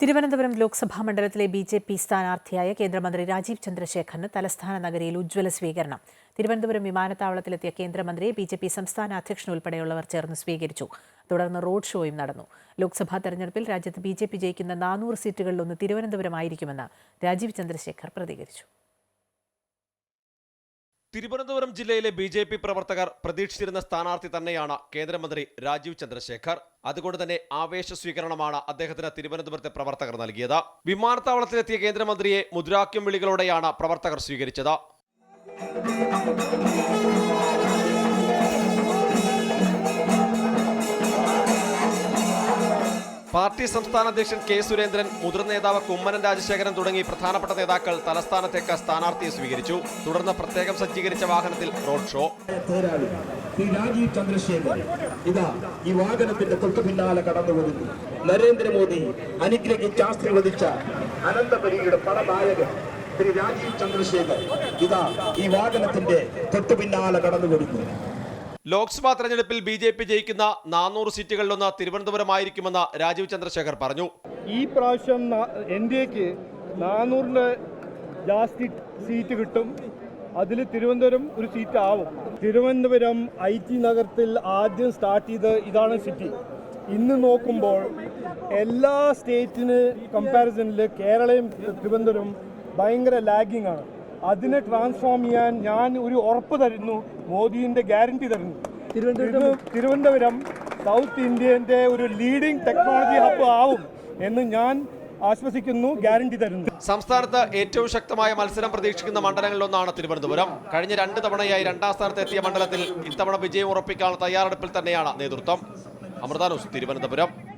തിരുവനന്തപുരം ലോക്സഭാ മണ്ഡലത്തിലെ B J P സ്ഥാനാർത്ഥിയായ കേന്ദ്രമന്ത്രി രാജീവ് ചന്ദ്രശേഖറിന് തലസ്ഥാന നഗരിയിൽ ഉജ്ജ്വല സ്വീകരണം. തിരുവനന്തപുരം വിമാനത്താവളത്തിലെത്തിയ കേന്ദ്രമന്ത്രിയെ ബി ജെ പി സംസ്ഥാന അധ്യക്ഷൻ ഉൾപ്പെടെയുള്ളവർ ചേർന്ന് സ്വീകരിച്ചു. തുടർന്ന് റോഡ് ഷോയും നടന്നു. ലോക്സഭാ തെരഞ്ഞെടുപ്പിൽ രാജ്യത്ത് ബി ജെ പി ജയിക്കുന്ന നാനൂറ് സീറ്റുകളിലൊന്ന് തിരുവനന്തപുരമായിരിക്കുമെന്ന് രാജീവ് ചന്ദ്രശേഖർ പ്രതികരിച്ചു. തിരുവനന്തപുരം ജില്ലയിലെ ബി ജെ പി പ്രവർത്തകർ പ്രതീക്ഷിച്ചിരുന്ന സ്ഥാനാർത്ഥി തന്നെയാണ് കേന്ദ്രമന്ത്രി രാജീവ് ചന്ദ്രശേഖർ. അതുകൊണ്ട് തന്നെ ആവേശ സ്വീകരണമാണ് അദ്ദേഹത്തിന് തിരുവനന്തപുരത്തെ പ്രവർത്തകർ നൽകിയത്. വിമാനത്താവളത്തിലെത്തിയ കേന്ദ്രമന്ത്രിയെ മുദ്രാക്യം വിളികളോടെയാണ് പ്രവർത്തകർ സ്വീകരിച്ചത്. പാർട്ടി സംസ്ഥാന അധ്യക്ഷൻ കെ സുരേന്ദ്രൻ മുതിർന്ന നേതാവ് കുമ്മനം രാജശേഖരൻ തുടങ്ങി പ്രധാനപ്പെട്ട നേതാക്കൾ തലസ്ഥാനത്തേക്ക് സ്ഥാനാർത്ഥിയെ സ്വീകരിച്ചു. തുടർന്ന് പ്രത്യേകം സജ്ജീകരിച്ച വാഹനത്തിൽ റോഡ് ഷോ. രാജീവ് ചന്ദ്രശേഖർ ഇതാ ഈ വാഹനത്തിന്റെ തൊട്ടു പിന്നാലെ കടന്നു വരുന്നു നരേന്ദ്രമോദി അനുഗ്രഹിച്ച് ആശീർവദിച്ച അനന്തപുരിയുടെ പടനായകൻ ശ്രീ രാജീവ് ചന്ദ്രശേഖർ ഇതാ ഈ വാഹനത്തിന്റെ തൊട്ടു പിന്നാലെ കടന്നു വരുന്നു ലോക്സഭാ തെരഞ്ഞെടുപ്പിൽ ബി ജെ പി ജയിക്കുന്ന നാനൂറ് സീറ്റുകളിലൊന്ന് തിരുവനന്തപുരമായിരിക്കുമെന്ന് രാജീവ് ചന്ദ്രശേഖർ പറഞ്ഞു. ഈ പ്രാവശ്യം എൻ ഡി എക്ക് നാനൂറിന്റെ ജാസ്തി സീറ്റ് കിട്ടും. അതിൽ തിരുവനന്തപുരം ഒരു സീറ്റ് ആവും. തിരുവനന്തപുരം ഐ ടി നഗരത്തിൽ ആദ്യം സ്റ്റാർട്ട് ചെയ്ത് ഇതാണ് സിറ്റി. ഇന്ന് നോക്കുമ്പോൾ എല്ലാ സ്റ്റേറ്റിന് കമ്പാരിസണിൽ കേരളയും തിരുവനന്തപുരം ഭയങ്കര ലാഗിങ് ആണ് അതിനെ ട്രാൻസ്ഫോം ചെയ്യാൻ ഞാൻ ഒരു ഉറപ്പ് തരുന്നു മോദിയുടെ ഗ്യാരണ്ടി തരുന്നു. തിരുവനന്തപുരം തിരുവനന്തപുരം സൗത്ത് ഇന്ത്യന്റെ ഒരു ലീഡിംഗ് ടെക്നോളജി ഹബ് ആവും എന്ന് ഞാൻ ആശ്വസിക്കുന്നു ഗ്യാരണ്ടി തരുന്നു. സംസ്ഥാനത്ത് ഏറ്റവും ശക്തമായ മത്സരം പ്രതീക്ഷിക്കുന്ന മണ്ഡലങ്ങളിലൊന്നാണ് തിരുവനന്തപുരം. കഴിഞ്ഞ രണ്ട് തവണയായി രണ്ടാം സ്ഥാനത്ത് എത്തിയ മണ്ഡലത്തിൽ ഇത്തവണ വിജയം ഉറപ്പിക്കാനുള്ള തയ്യാറെടുപ്പിൽ തന്നെയാണ് നേതൃത്വം. അമൃതാനൂസ് തിരുവനന്തപുരം.